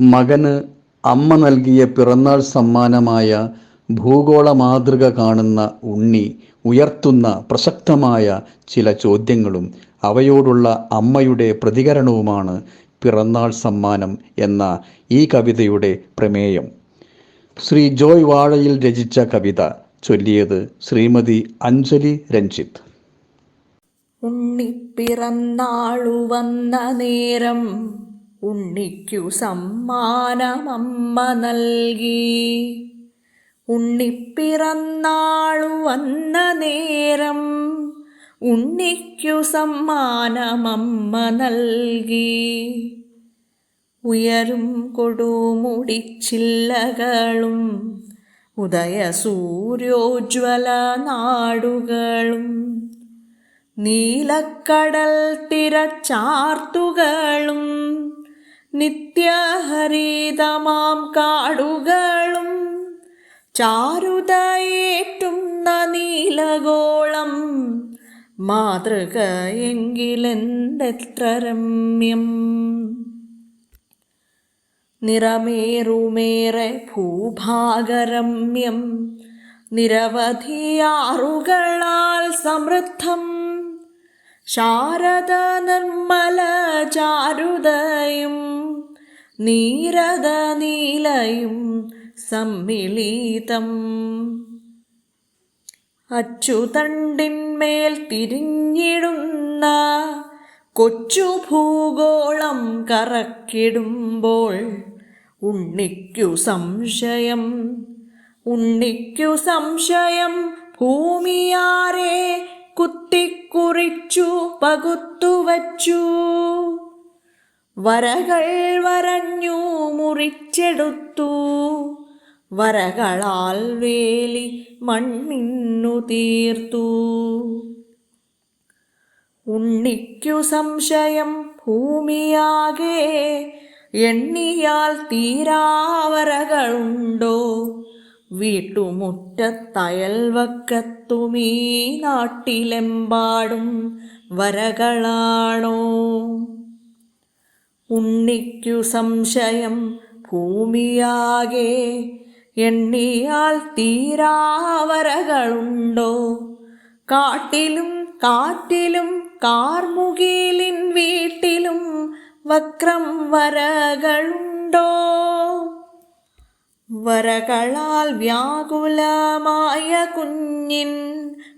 മകന് അമ്മ നൽകിയ പിറന്നാൾ സമ്മാനമായ ഭൂഗോള മാതൃക കാണുന്ന ഉണ്ണി ഉയർത്തുന്ന പ്രസക്തമായ ചില ചോദ്യങ്ങളും അവയോടുള്ള അമ്മയുടെ പ്രതികരണവുമാണ് പിറന്നാൾ സമ്മാനം എന്ന ഈ കവിതയുടെ പ്രമേയം. ശ്രീ ജോയ് വാഴയിൽ രചിച്ച കവിത ചൊല്ലിയത് ശ്രീമതി അഞ്ജലി രഞ്ജിത്ത്. ഉണ്ണി പിറന്നാളു വന്ന നേരം ഉണ്ണിക്കു സമ്മാനമമ്മ നൽകി. ഉണ്ണിപ്പിറന്നാളു വന്ന നേരം ഉണ്ണിക്കു സമ്മാനമമ്മ നൽകി. ഉയരും കൊടുമുടിച്ചില്ലകളും ഉദയസൂര്യോജ്വല നാടുകളും നീലക്കടൽ തിരച്ചാർത്തുകളും നിത്യഹരിതമാം കാടുകളും ചാരുതയേറ്റുന്ന നീലഗോളം മാതൃകയെങ്കിലെന്തെത്ര രമ്യം നിറമേറുമേറെ ഭൂഭാഗരമ്യം നിരവധിയാറുകളാൽ സമൃദ്ധം. ശാരദ നിർമ്മല ചാരുതയും നീരത നീലയും സമ്മിളീതം. അച്ചുതണ്ടിന്മേൽ തിരിഞ്ഞിടുന്ന കൊച്ചു ഭൂഗോളം കറക്കിടുമ്പോൾ ഉണ്ണിക്കു സംശയം ഉണ്ണിക്കു സംശയം ഭൂമിയാരെ കുത്തിക്കുറിച്ചു പകുത്തുവച്ചു. വരകൾ വരഞ്ഞു മുറിച്ചെടുത്തു. വരകളാൽ വേലി മണ്ണിന്നു തീർത്തു. ഉണ്ണിക്കു സംശയം ഭൂമിയാകെ എണ്ണിയാൽ തീരാവരകളുണ്ടോ വീട്ടുമുറ്റത്തയൽവക്കത്തുമീ നാട്ടിലെമ്പാടും വരകളാണോ? ഉണ്ണിക്കു സംശയം ഭൂമിയാകെ എണ്ണിയാൽ തീരാവരകളുണ്ടോ? കാട്ടിലും കാറ്റിലും കാർമുകിലിൻ വീട്ടിലും വക്രം വരകളുണ്ടോ? വരകളാൽ വ്യാകുലമായ കുഞ്ഞിൻ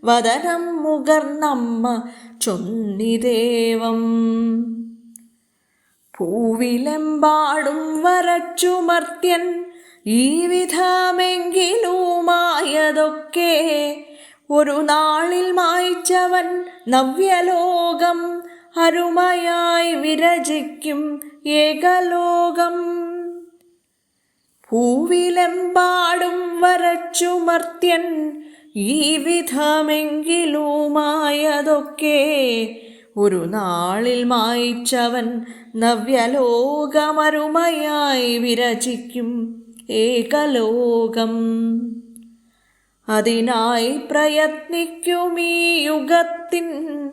വദനം മുകർന്നമ്മ ചൊന്നിദേവം. പൂവിലെമ്പാടും വരച്ചുമർത്യൻ ഈ വിധമെങ്കിലുമായതൊക്കെ ഒരു നാളിൽ മായ്ച്ചവൻ നവ്യലോകം അരുമയായി വിരചിക്കും ഏകലോകം. പൂവിലെമ്പാടും വരച്ചുമർത്യൻ ഈ വിധമെങ്കിലുമായതൊക്കെ ഒരു നാളിൽ മായിച്ചവൻ നവ്യലോകമരുമയായി വിരചിക്കും ഏകലോകം. അതിനായി പ്രയത്നിക്കും ഈ യുഗത്തിൻ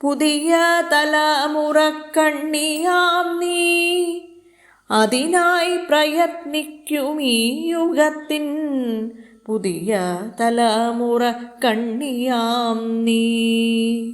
പുതിയ തലമുറക്കണ്ണിയാം നീ. അതിനായി പ്രയത്നിക്കും ഈ യുഗത്തിൻ പുതിയ തലമുറ കണ്ണിയാം നീ.